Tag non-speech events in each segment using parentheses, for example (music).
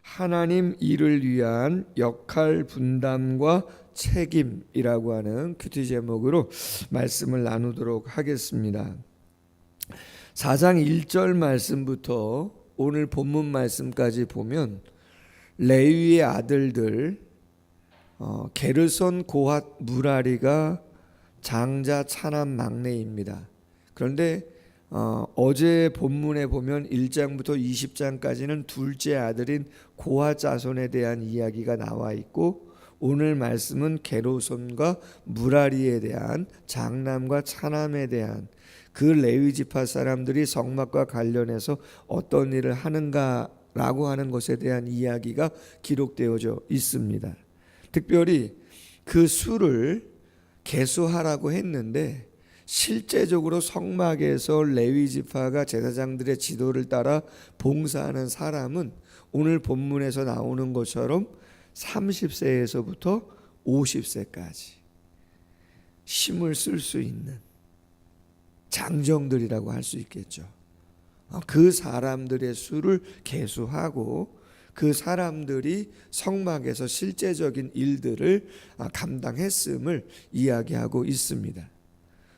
하나님 일을 위한 역할 분담과 책임이라고 하는 큐티 제목으로 말씀을 나누도록 하겠습니다. 4장 1절 말씀부터 오늘 본문 말씀까지 보면 레위의 아들들 어, 게르손 고핫 무라리가 장자 차남 막내입니다. 그런데 어, 어제 본문에 보면 1장부터 20장까지는 둘째 아들인 고아 자손에 대한 이야기가 나와 있고 오늘 말씀은 게로손과 무라리에 대한 장남과 차남에 대한 그 레위 지파 사람들이 성막과 관련해서 어떤 일을 하는가라고 하는 것에 대한 이야기가 기록되어져 있습니다. 특별히 그 수를 개수하라고 했는데 실제적으로 성막에서 레위 지파가 제사장들의 지도를 따라 봉사하는 사람은 오늘 본문에서 나오는 것처럼 30세에서부터 50세까지 힘을 쓸 수 있는 장정들이라고 할 수 있겠죠. 어, 그 사람들의 수를 계수하고 그 사람들이 성막에서 실제적인 일들을 아, 감당했음을 이야기하고 있습니다.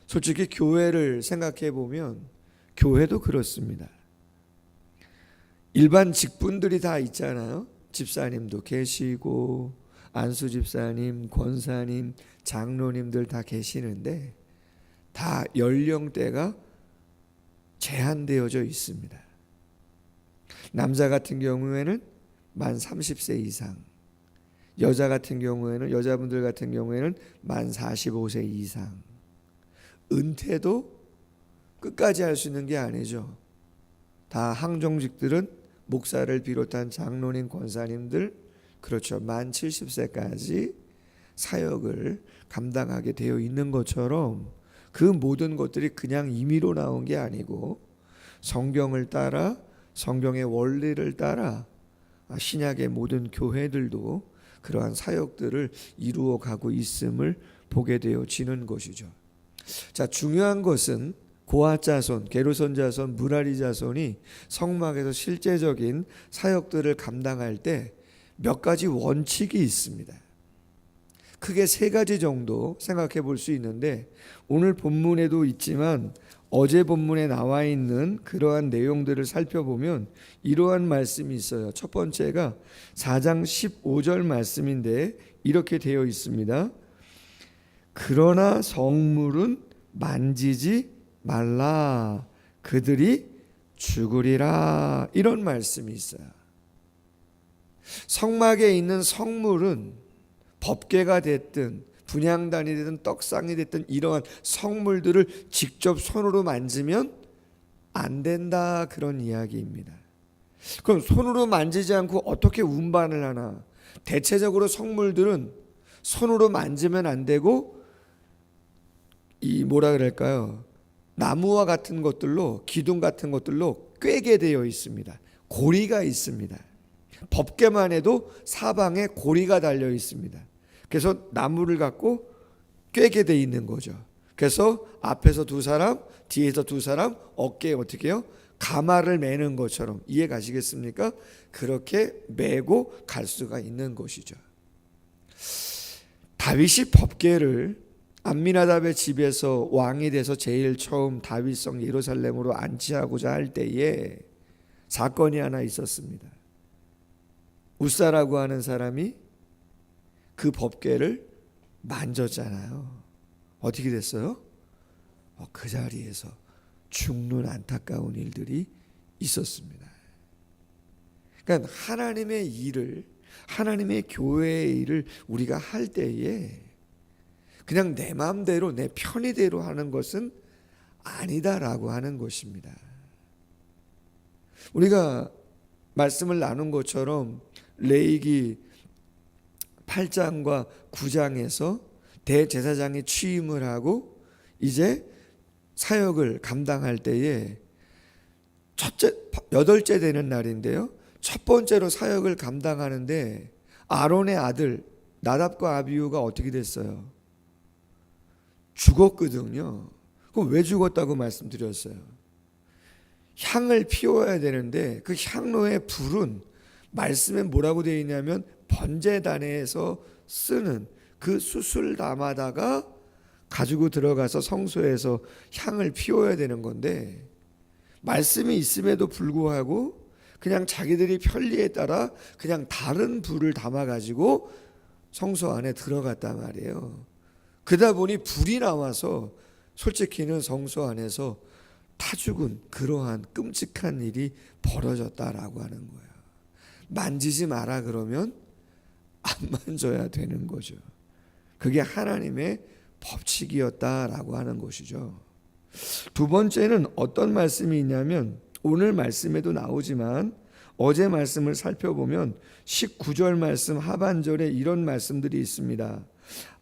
솔직히 교회를 생각해 보면 교회도 그렇습니다. 일반 직분들이 다 있잖아요. 집사님도 계시고 안수 집사님, 권사님, 장로님들 다 계시는데 다 연령대가 제한되어져 있습니다. 남자 같은 경우에는 만 30세 이상, 여자 같은 경우에는 여자분들 같은 경우에는 만 45세 이상. 은퇴도 끝까지 할 수 있는 게 아니죠. 다 항종직들은 목사를 비롯한 장로님, 권사님들 그렇죠. 만 70세까지 사역을 감당하게 되어 있는 것처럼 그 모든 것들이 그냥 임의로 나온 게 아니고 성경을 따라 성경의 원리를 따라 신약의 모든 교회들도 그러한 사역들을 이루어 가고 있음을 보게 되어지는 것이죠. 자, 중요한 것은 고아 자손, 게르손 자손, 무라리 자손이 성막에서 실제적인 사역들을 감당할 때 몇 가지 원칙이 있습니다. 크게 세 가지 정도 생각해 볼 수 있는데 오늘 본문에도 있지만 어제 본문에 나와 있는 그러한 내용들을 살펴보면 이러한 말씀이 있어요. 첫 번째가 4장 15절 말씀인데 이렇게 되어 있습니다. 그러나 성물은 만지지 말라. 그들이 죽으리라. 이런 말씀이 있어요. 성막에 있는 성물은 법궤가 됐든 분향단이 되든 떡상이 됐든 이러한 성물들을 직접 손으로 만지면 안 된다 그런 이야기입니다. 그럼 손으로 만지지 않고 어떻게 운반을 하나? 대체적으로 성물들은 손으로 만지면 안 되고 이 뭐라 그럴까요? 나무와 같은 것들로 기둥 같은 것들로 꿰게 되어 있습니다. 고리가 있습니다. 법계만 해도 사방에 고리가 달려 있습니다. 그래서 나무를 갖고 꿰게 돼 있는 거죠. 그래서 앞에서 두 사람, 뒤에서 두 사람 어깨에 어떻게 해요? 가마를 매는 것처럼 이해 가시겠습니까? 그렇게 매고 갈 수가 있는 것이죠. 다윗이 법계를 암미나답의 집에서 왕이 돼서 제일 처음 다윗성 예루살렘으로 안치하고자 할 때에 사건이 하나 있었습니다. 우사라고 하는 사람이 그 법궤를 만졌잖아요. 어떻게 됐어요? 어, 그 자리에서 죽는 안타까운 일들이 있었습니다. 그러니까 하나님의 일을 하나님의 교회의 일을 우리가 할 때에 그냥 내 마음대로 내 편의대로 하는 것은 아니다라고 하는 것입니다. 우리가 말씀을 나눈 것처럼 레이기 8장과 9장에서 대제사장이 취임을 하고 이제 사역을 감당할 때에 첫째 여덟째 되는 날인데요. 첫 번째로 사역을 감당하는데 아론의 아들 나답과 아비우가 어떻게 됐어요? 죽었거든요. 그럼 왜 죽었다고 말씀드렸어요? 향을 피워야 되는데 그 향로의 불은 말씀에 뭐라고 되어 있냐면 번제단에서 쓰는 그 수술 담아다가 가지고 들어가서 성소에서 향을 피워야 되는 건데 말씀이 있음에도 불구하고 그냥 자기들이 편리에 따라 그냥 다른 불을 담아 가지고 성소 안에 들어갔단 말이에요. 그러다 보니 불이 나와서 솔직히는 성소 안에서 타 죽은 그러한 끔찍한 일이 벌어졌다라고 하는 거야. 만지지 마라 그러면 안 (laughs) 만져야 되는 거죠. 그게 하나님의 법칙이었다라고 하는 것이죠. 두 번째는 어떤 말씀이 있냐면 오늘 말씀에도 나오지만 어제 말씀을 살펴보면 19절 말씀 하반절에 이런 말씀들이 있습니다.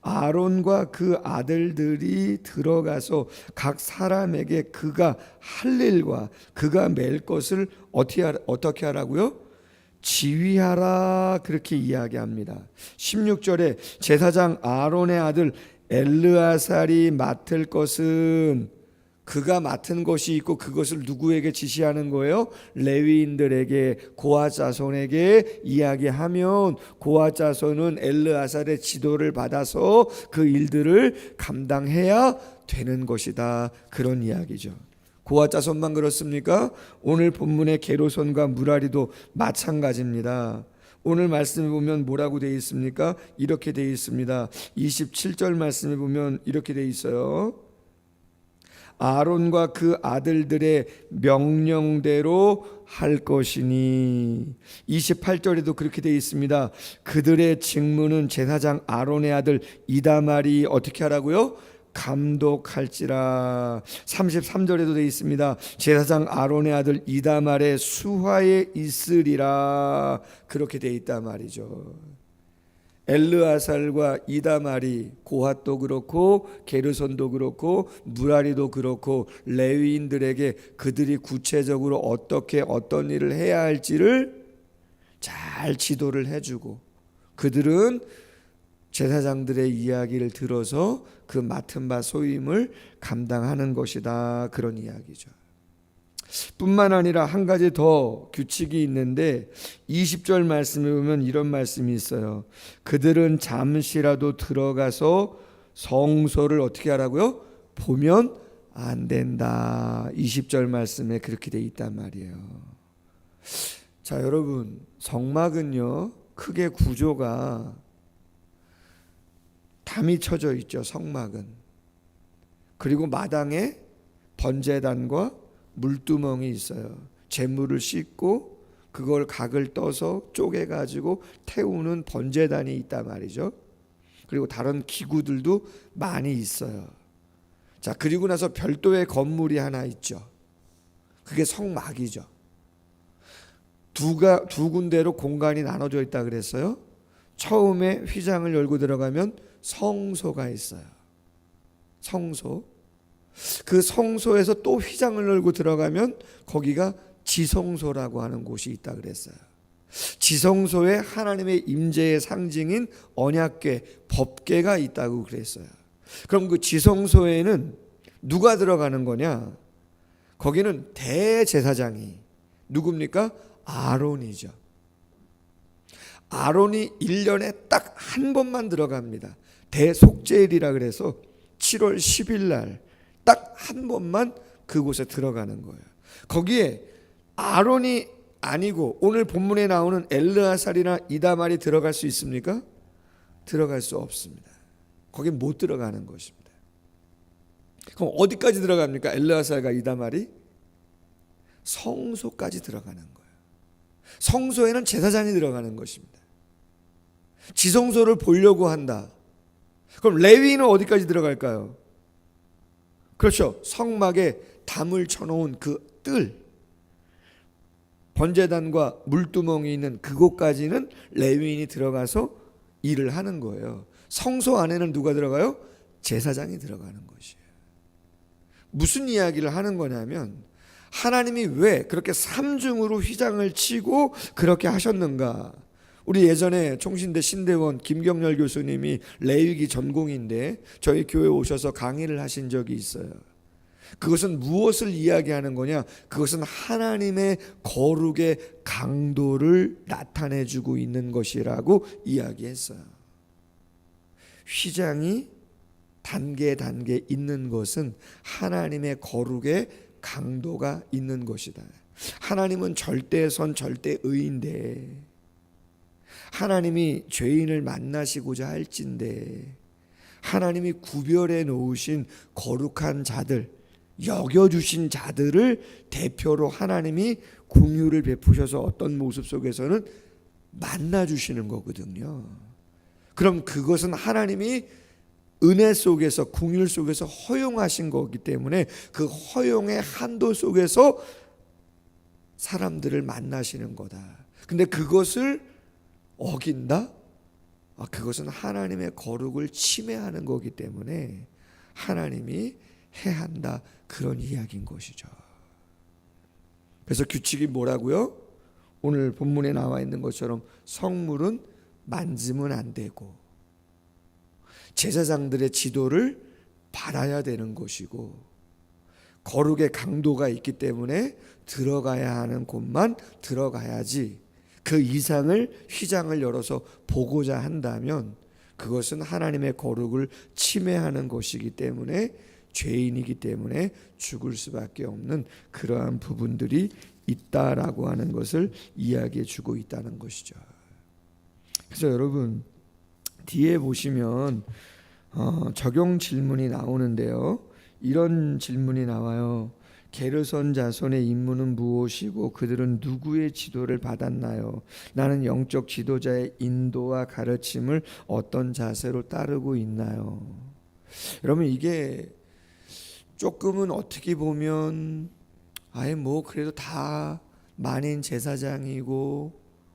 아론과 그 아들들이 들어가서 각 사람에게 그가 할 일과 그가 맬 것을 어떻게 하라, 어떻게 하라고요? 지휘하라 그렇게 이야기합니다. 16절에 제사장 아론의 아들 엘르아살이 맡을 것은 그가 맡은 것이 있고 그것을 누구에게 지시하는 거예요? 레위인들에게 고아 자손에게 이야기하면 고아 자손은 엘르아살의 지도를 받아서 그 일들을 감당해야 되는 것이다. 그런 이야기죠. 고아 자손만 그렇습니까? 오늘 본문의 게로손과 무라리도 마찬가지입니다. 오늘 말씀에 보면 뭐라고 되어 있습니까? 이렇게 되어 있습니다. 27절 말씀에 보면 이렇게 되어 있어요. 아론과 그 아들들의 명령대로 할 것이니 28절에도 그렇게 되어 있습니다. 그들의 직무는 제사장 아론의 아들 이다말이 어떻게 하라고요? 감독할지라 33절에도 되어 있습니다. 제사장 아론의 아들 이다말의 수하에 있으리라 그렇게 되어 있단 말이죠. 엘르아살과 이다말이 고핫도 그렇고 게르손도 그렇고 무라리도 그렇고 레위인들에게 그들이 구체적으로 어떻게 어떤 일을 해야 할지를 잘 지도를 해주고 그들은 제사장들의 이야기를 들어서 그 맡은 바 소임을 감당하는 것이다 그런 이야기죠. 뿐만 아니라 한 가지 더 규칙이 있는데 20절 말씀에 보면 이런 말씀이 있어요. 그들은 잠시라도 들어가서 성소를 어떻게 하라고요? 보면 안 된다. 20절 말씀에 그렇게 돼 있단 말이에요. 자, 여러분, 성막은요. 크게 구조가 담이 쳐져 있죠. 성막은. 그리고 마당에 번제단과 물두멍이 있어요. 재물을 씻고 그걸 각을 떠서 쪼개 가지고 태우는 번제단이 있단 말이죠. 그리고 다른 기구들도 많이 있어요. 자, 그리고 나서 별도의 건물이 하나 있죠. 그게 성막이죠. 두가 두 군데로 공간이 나눠져 있다 그랬어요. 처음에 휘장을 열고 들어가면 성소가 있어요. 성소. 그 성소에서 또 휘장을 열고 들어가면 거기가 지성소라고 하는 곳이 있다 그랬어요. 지성소에 하나님의 임재의 상징인 언약궤, 법궤가 있다고 그랬어요. 그럼 그 지성소에는 누가 들어가는 거냐? 거기는 대제사장이 누굽니까? 아론이죠. 아론이 1년에 딱 한 번만 들어갑니다. 대속죄일이라 그래서 7월 10일 날 딱 한 번만 그곳에 들어가는 거예요. 거기에 아론이 아니고 오늘 본문에 나오는 엘르아살이나 이다말이 들어갈 수 있습니까? 들어갈 수 없습니다. 거기 못 들어가는 것입니다. 그럼 어디까지 들어갑니까? 엘르아살과 이다말이 성소까지 들어가는 거예요. 성소에는 제사장이 들어가는 것입니다. 지성소를 보려고 한다. 그럼 레위인은 어디까지 들어갈까요? 그렇죠. 성막에 담을 쳐놓은 그 뜰, 번제단과 물두멍이 있는 그곳까지는 레위인이 들어가서 일을 하는 거예요. 성소 안에는 누가 들어가요? 제사장이 들어가는 것이에요. 무슨 이야기를 하는 거냐면 하나님이 왜 그렇게 삼중으로 휘장을 치고 그렇게 하셨는가? 우리 예전에 총신대 신대원 김경렬 교수님이 레위기 전공인데 저희 교회 오셔서 강의를 하신 적이 있어요. 그것은 무엇을 이야기하는 거냐? 그것은 하나님의 거룩의 강도를 나타내 주고 있는 것이라고 이야기했어요. 휘장이 단계 단계 있는 것은 하나님의 거룩의 강도가 있는 것이다. 하나님은 절대선 절대의인데 하나님이 죄인을 만나시고자 할진데 하나님이 구별해 놓으신 거룩한 자들 여겨 주신 자들을 대표로 하나님이 공유를 베푸셔서 어떤 모습 속에서는 만나 주시는 거거든요. 그럼 그것은 하나님이 은혜 속에서 궁율 속에서 허용하신 거기 때문에 그 허용의 한도 속에서 사람들을 만나시는 거다. 근데 그것을 어긴다? 아, 그것은 하나님의 거룩을 침해하는 거기 때문에 하나님이 해한다 그런 이야기인 것이죠. 그래서 규칙이 뭐라고요? 오늘 본문에 나와 있는 것처럼 성물은 만지면 안 되고 제사장들의 지도를 받아야 되는 것이고 거룩의 강도가 있기 때문에 들어가야 하는 곳만 들어가야지 그 이상을 휘장을 열어서 보고자 한다면 그것은 하나님의 거룩을 침해하는 것이기 때문에 죄인이기 때문에 죽을 수밖에 없는 그러한 부분들이 있다라고 하는 것을 이야기해 주고 있다는 것이죠. 그래서 여러분 뒤에 보시면 어, 적용 질문이 나오는데요. 이런 질문이 나와요. 게르선 자손의 임무는 무엇이고 그들은 누구의 지도를 받았나요? 나는 영적 지도자의 인도와 가르침을 어떤 자세로 따르고 있나요? 여러분 이게 조금은 어떻게 보면 아예 뭐 그래도 다 만인 제사장이고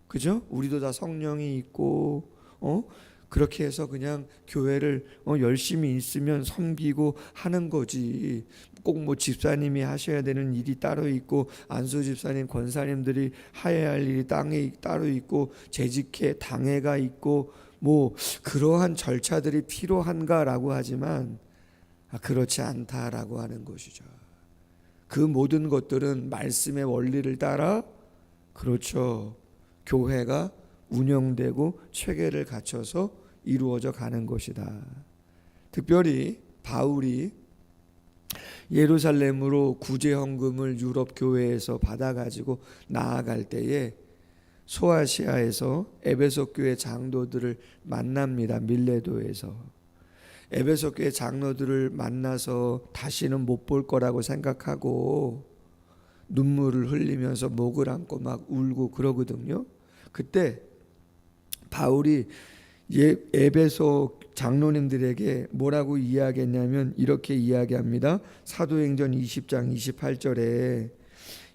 그죠? 우리도 다 성령이 있고 어 그렇게 해서 그냥 교회를 어, 열심히 있으면 섬기고 하는 거지. 꼭 뭐 집사님이 하셔야 되는 일이 따로 있고 안수 집사님 권사님들이 하여야 할 일이 땅에 따로 있고 재직회 당회가 있고 뭐 그러한 절차들이 필요한가라고 하지만 아, 그렇지 않다라고 하는 것이죠. 그 모든 것들은 말씀의 원리를 따라 그렇죠. 교회가 운영되고 체계를 갖춰서 이루어져 가는 것이다. 특별히 바울이 예루살렘으로 구제 헌금을 유럽 교회에서 받아 가지고 나아갈 때에 소아시아에서 에베소 교회 장로들을 만납니다. 밀레도에서 에베소 교회 장로들을 만나서 다시는 못 볼 거라고 생각하고 눈물을 흘리면서 목을 안고 막 울고 그러거든요. 그때 바울이 예, 에베소 장로님들에게 뭐라고 이야기했냐면 이렇게 이야기합니다. 사도행전 20장 28절에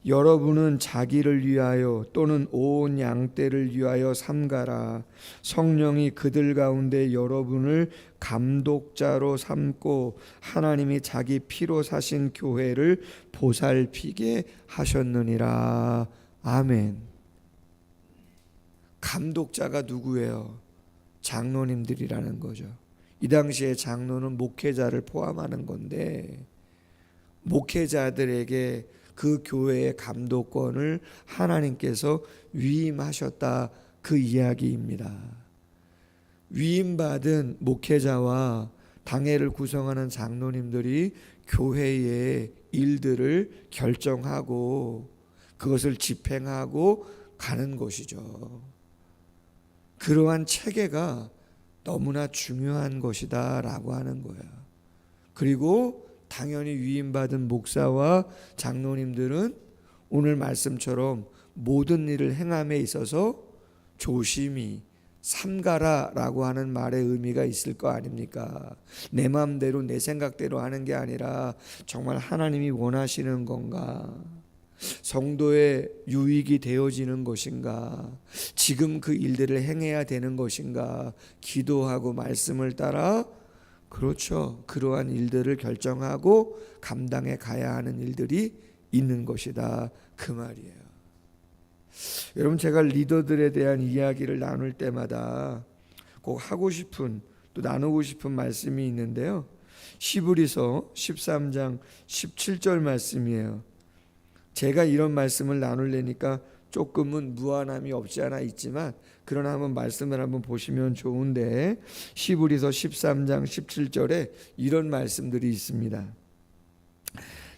여러분은 자기를 위하여 또는 온 양떼를 위하여 삼가라. 성령이 그들 가운데 여러분을 감독자로 삼고 하나님이 자기 피로 사신 교회를 보살피게 하셨느니라. 아멘. 감독자가 누구예요? 장로님들이라는 거죠. 이 당시에 장로는 목회자를 포함하는 건데 목회자들에게 그 교회의 감독권을 하나님께서 위임하셨다 그 이야기입니다. 위임받은 목회자와 당회를 구성하는 장로님들이 교회의 일들을 결정하고 그것을 집행하고 가는 것이죠. 그러한 체계가 너무나 중요한 것이다 라고 하는 거예요. 그리고 당연히 위임받은 목사와 장로님들은 오늘 말씀처럼 모든 일을 행함에 있어서 조심히 삼가라 라고 하는 말의 의미가 있을 거 아닙니까? 내 마음대로 내 생각대로 하는 게 아니라 정말 하나님이 원하시는 건가? 성도의 유익이 되어지는 것인가? 지금 그 일들을 행해야 되는 것인가? 기도하고 말씀을 따라 그렇죠. 그러한 일들을 결정하고 감당해 가야 하는 일들이 있는 것이다. 그 말이에요. 여러분 제가 리더들에 대한 이야기를 나눌 때마다 꼭 하고 싶은 또 나누고 싶은 말씀이 있는데요. 시브리서 13장 17절 말씀이에요. 제가 이런 말씀을 나눌래니까 조금은 무한함이 없지 않아 있지만 그러나 한번 말씀을 한번 보시면 좋은데 시브리서 13장 17절에 이런 말씀들이 있습니다.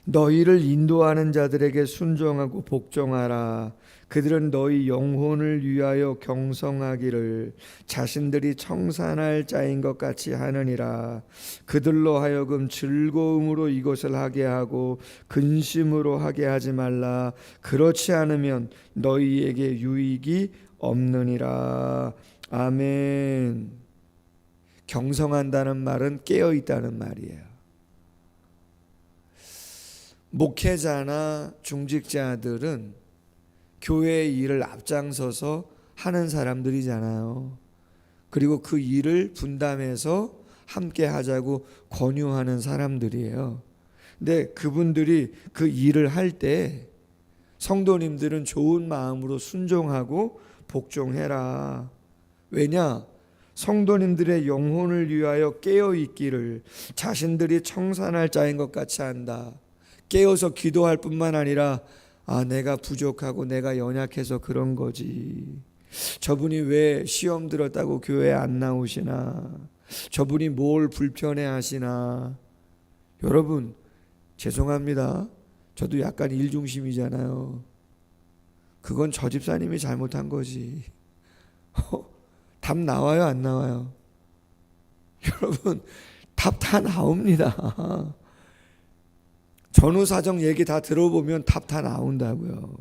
너희를 인도하는 자들에게 순종하고 복종하라. 그들은 너희 영혼을 위하여 경성하기를 자신들이 청산할 자인 것 같이 하느니라. 그들로 하여금 즐거움으로 이것을 하게 하고 근심으로 하게 하지 말라. 그렇지 않으면 너희에게 유익이 없느니라. 아멘. 경성한다는 말은 깨어 있다는 말이에요. 목회자나 중직자들은 교회의 일을 앞장서서 하는 사람들이잖아요. 그리고 그 일을 분담해서 함께 하자고 권유하는 사람들이에요. 근데 그분들이 그 일을 할 때 성도님들은 좋은 마음으로 순종하고 복종해라. 왜냐? 성도님들의 영혼을 위하여 깨어 있기를 자신들이 청산할 자인 것 같이 한다. 깨어서 기도할 뿐만 아니라 아 내가 부족하고 내가 연약해서 그런 거지. 저분이 왜 시험 들었다고 교회 안 나오시나? 저분이 뭘 불편해 하시나? 여러분 죄송합니다. 저도 약간 일중심이잖아요. 그건 저 집사님이 잘못한 거지. 답 나와요, 안 나와요? (laughs) 여러분, 답 다 나옵니다. 전후 사정 얘기 다 들어보면 답 다 나온다고요.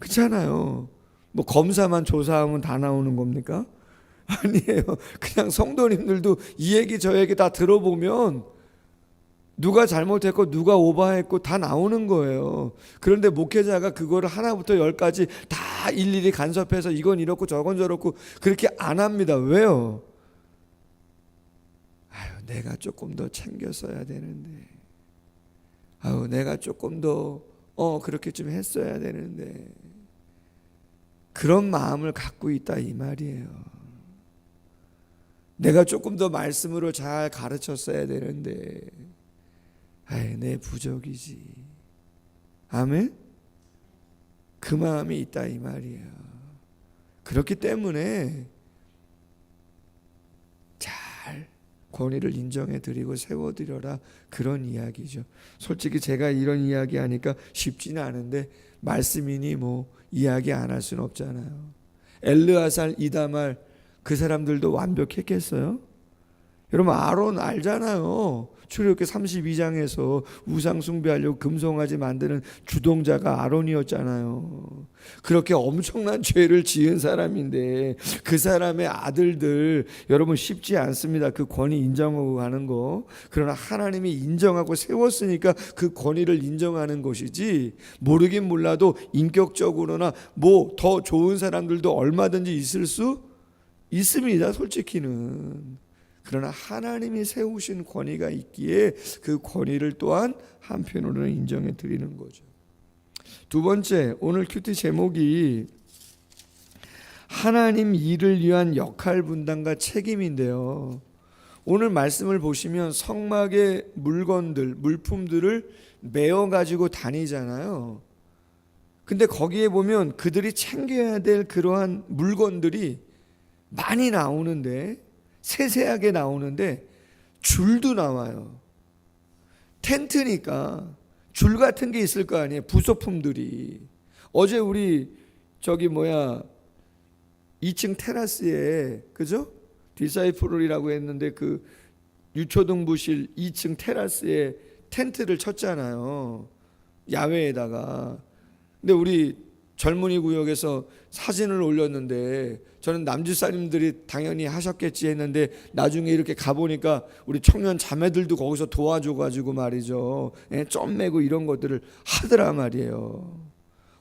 그렇잖아요. 뭐 검사만 조사하면 다 나오는 겁니까? (laughs) 아니에요. 그냥 성도님들도 이 얘기 저 얘기 다 들어보면 누가 잘못했고 누가 오버했고 다 나오는 거예요. 그런데 목회자가 그거를 하나부터 열까지 다 일일이 간섭해서 이건 이렇고 저건 저렇고 그렇게 안 합니다. 왜요? 아유, 내가 조금 더 챙겼어야 되는데. 아유, 내가 조금 더, 어, 그렇게 좀 했어야 되는데. 그런 마음을 갖고 있다, 이 말이에요. 내가 조금 더 말씀으로 잘 가르쳤어야 되는데. 아이, 내 부족이지. 아멘? 그 마음이 있다, 이 말이에요. 그렇기 때문에 잘 권위를 인정해 드리고 세워 드려라 그런 이야기죠. 솔직히 제가 이런 이야기 하니까 쉽지는 않은데 말씀이니 뭐 이야기 안 할 수는 없잖아요. 엘르아살 이다말 그 사람들도 완벽했겠어요? 여러분 아론 알잖아요. 출애굽기 32장에서 우상 숭배하려고 금송아지 만드는 주동자가 아론이었잖아요. 그렇게 엄청난 죄를 지은 사람인데 그 사람의 아들들 여러분 쉽지 않습니다. 그 권위 인정하고 가는 거. 그러나 하나님이 인정하고 세웠으니까 그 권위를 인정하는 것이지 모르긴 몰라도 인격적으로나 뭐 더 좋은 사람들도 얼마든지 있을 수 있습니다. 솔직히는. 그러나 하나님이 세우신 권위가 있기에 그 권위를 또한 한편으로는 인정해 드리는 거죠. 두 번째, 오늘 큐티 제목이 하나님 일을 위한 역할 분담과 책임인데요. 오늘 말씀을 보시면 성막의 물건들, 물품들을 메어 가지고 다니잖아요. 근데 거기에 보면 그들이 챙겨야 될 그러한 물건들이 많이 나오는데 세세하게 나오는데 줄도 나와요. 텐트니까 줄 같은 게 있을 거 아니에요. 부속품들이. 어제 우리 저기 뭐야 2층 테라스에 그죠? 디사이프롤이라고 했는데 그 유초등 부실 2층 테라스에 텐트를 쳤잖아요. 야외에다가. 근데 우리 젊은이 구역에서 사진을 올렸는데 저는 남주사님들이 당연히 하셨겠지 했는데 나중에 이렇게 가보니까 우리 청년 자매들도 거기서 도와줘가지고 말이죠. 예, 점 매고 이런 것들을 하더라 말이에요.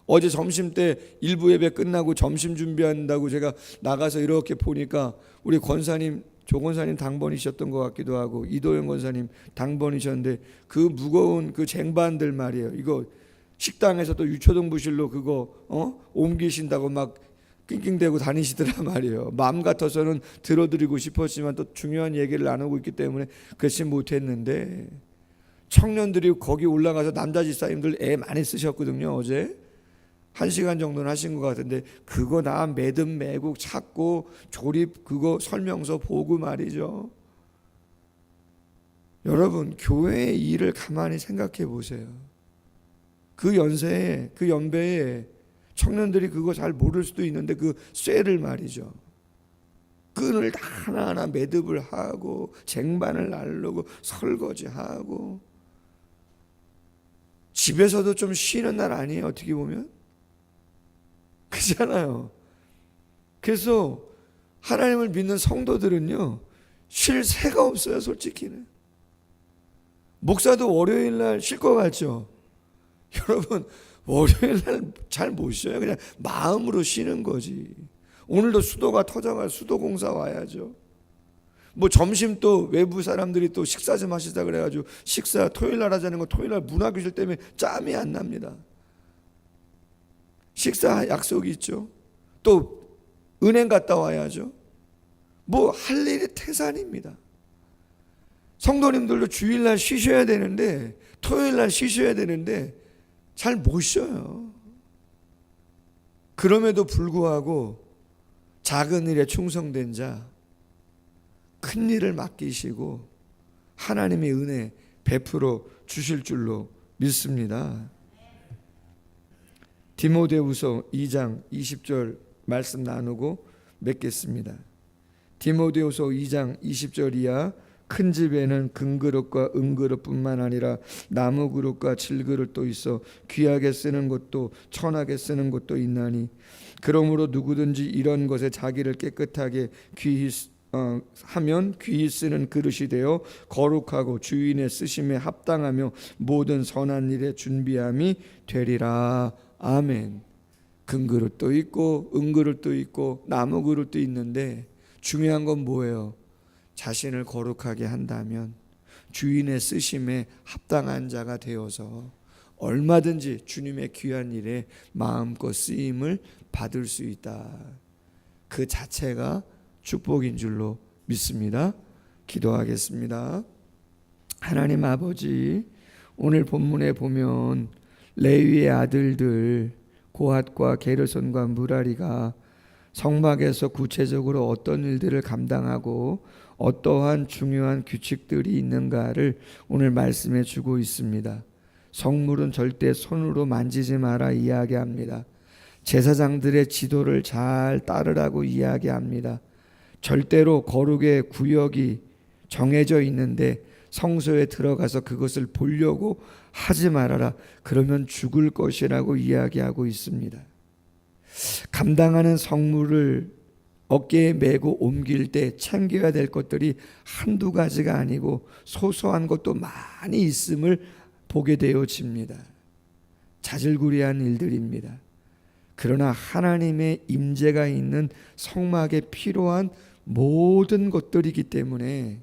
어제 점심 때 일부 예배 끝나고 점심 준비한다고 제가 나가서 이렇게 보니까 우리 권사님 조 권사님 당번이셨던 것 같기도 하고 이도영 권사님 당번이셨는데 그 무거운 그 쟁반들 말이에요. 이거 식당에서 또 유초동 부실로 그거 어? 옮기신다고 막 낑낑대고 다니시더란 (laughs) 말이에요. 마음 같아서는 들어드리고 싶었지만 또 중요한 얘기를 나누고 있기 때문에 그렇지 못했는데 청년들이 거기 올라가서 남자 집사님들 애 많이 쓰셨거든요 어제. 한 시간 정도는 하신 것 같은데 그거 나 매듭 매국 찾고 조립 그거 설명서 보고 말이죠. 여러분 교회의 일을 가만히 생각해 보세요 그 연세에 그 연배에 청년들이 그거 잘 모를 수도 있는데 그 쇠를 말이죠. 끈을 다 하나하나 매듭을 하고 쟁반을 날르고 설거지하고. 집에서도 좀 쉬는 날 아니에요 어떻게 보면? 그잖아요. 그래서 하나님을 믿는 성도들은요 쉴 새가 없어요 솔직히는. 목사도 월요일 날 쉴 것 같죠 (laughs) 여러분 월요일 날 잘 못 쉬어요 그냥 마음으로 쉬는 거지 오늘도 수도가 터져가 수도 공사 와야죠 뭐 점심 또 외부 사람들이 또 식사 좀 하시자 그래가지고 식사 토요일 날 하자는 거 토요일 날 문화 교실 때문에 짬이 안 납니다. 식사 약속이 있죠. 또 은행 갔다 와야죠. 뭐 할 일이 태산입니다. 성도님들도 주일 날 쉬셔야 되는데 토요일 날 쉬셔야 되는데 잘 못 쉬어요. 그럼에도 불구하고 작은 일에 충성된 자 큰 일을 맡기시고 하나님의 은혜 베풀어 주실 줄로 믿습니다. 디모데후서 2장 20절 말씀 나누고 맺겠습니다. 디모데후서 2장 20절 이하 큰 집에는 금그릇과 은그릇뿐만 아니라 나무 그릇과 질그릇도 있어 귀하게 쓰는 것도 천하게 쓰는 것도 있나니 그러므로 누구든지 이런 것에 자기를 깨끗하게 귀히 어, 하면 귀히 쓰는 그릇이 되어 거룩하고 주인의 쓰심에 합당하며 모든 선한 일에 준비함이 되리라. 아멘. 금그릇도 있고 은그릇도 있고 나무 그릇도 있는데 중요한 건 뭐예요? 자신을 거룩하게 한다면 주인의 쓰심에 합당한 자가 되어서 얼마든지 주님의 귀한 일에 마음껏 쓰임을 받을 수 있다. 그 자체가 축복인 줄로 믿습니다. 기도하겠습니다. 하나님 아버지, 오늘 본문에 보면 레위의 아들들 고핫과 게르손과 무라리가 성막에서 구체적으로 어떤 일들을 감당하고 어떠한 중요한 규칙들이 있는가를 오늘 말씀해 주고 있습니다. 성물은 절대 손으로 만지지 마라 이야기합니다. 제사장들의 지도를 잘 따르라고 이야기합니다. 절대로 거룩의 구역이 정해져 있는데 성소에 들어가서 그것을 보려고 하지 말아라. 그러면 죽을 것이라고 이야기하고 있습니다. 감당하는 성물을 어깨에 메고 옮길 때 챙겨야 될 것들이 한두 가지가 아니고 소소한 것도 많이 있음을 보게 되어집니다. 자질구리한 일들입니다. 그러나 하나님의 임재가 있는 성막에 필요한 모든 것들이기 때문에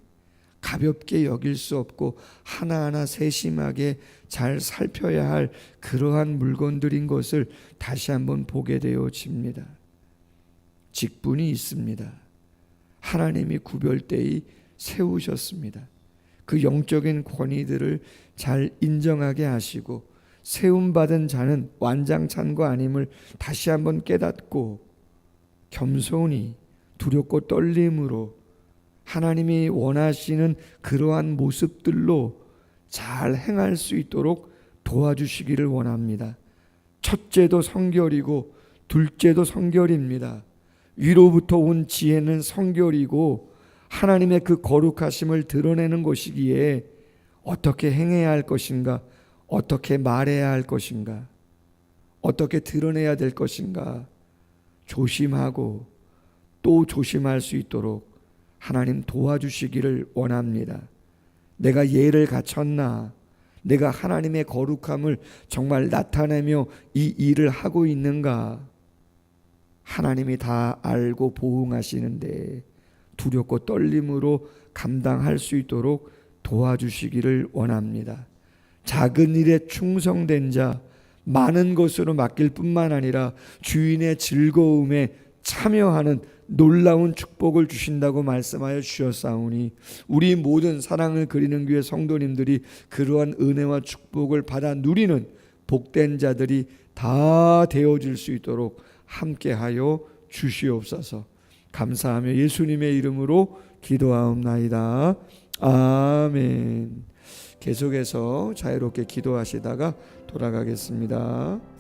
가볍게 여길 수 없고 하나하나 세심하게 잘 살펴야 할 그러한 물건들인 것을 다시 한번 보게 되어집니다. 직분이 있습니다. 하나님이 구별되이 세우셨습니다. 그 영적인 권위들을 잘 인정하게 하시고 세움받은 자는 완장찬 거 아님을 다시 한번 깨닫고 겸손히 두렵고 떨림으로 하나님이 원하시는 그러한 모습들로 잘 행할 수 있도록 도와주시기를 원합니다. 첫째도 성결이고 둘째도 성결입니다. 위로부터 온 지혜는 성결이고 하나님의 그 거룩하심을 드러내는 것이기에 어떻게 행해야 할 것인가, 어떻게 말해야 할 것인가, 어떻게 드러내야 될 것인가 조심하고 또 조심할 수 있도록 하나님 도와주시기를 원합니다. 내가 예를 갖췄나? 내가 하나님의 거룩함을 정말 나타내며 이 일을 하고 있는가? 하나님이 다 알고 보응하시는데 두렵고 떨림으로 감당할 수 있도록 도와주시기를 원합니다. 작은 일에 충성된 자, 많은 것으로 맡길 뿐만 아니라 주인의 즐거움에 참여하는 놀라운 축복을 주신다고 말씀하여 주셨사오니 우리 모든 사랑을 그리는 교회 성도님들이 그러한 은혜와 축복을 받아 누리는 복된 자들이 다 되어질 수 있도록 함께하여 주시옵소서. 감사하며 예수님의 이름으로 기도하옵나이다. 아멘. 계속해서 자유롭게 기도하시다가 돌아가겠습니다.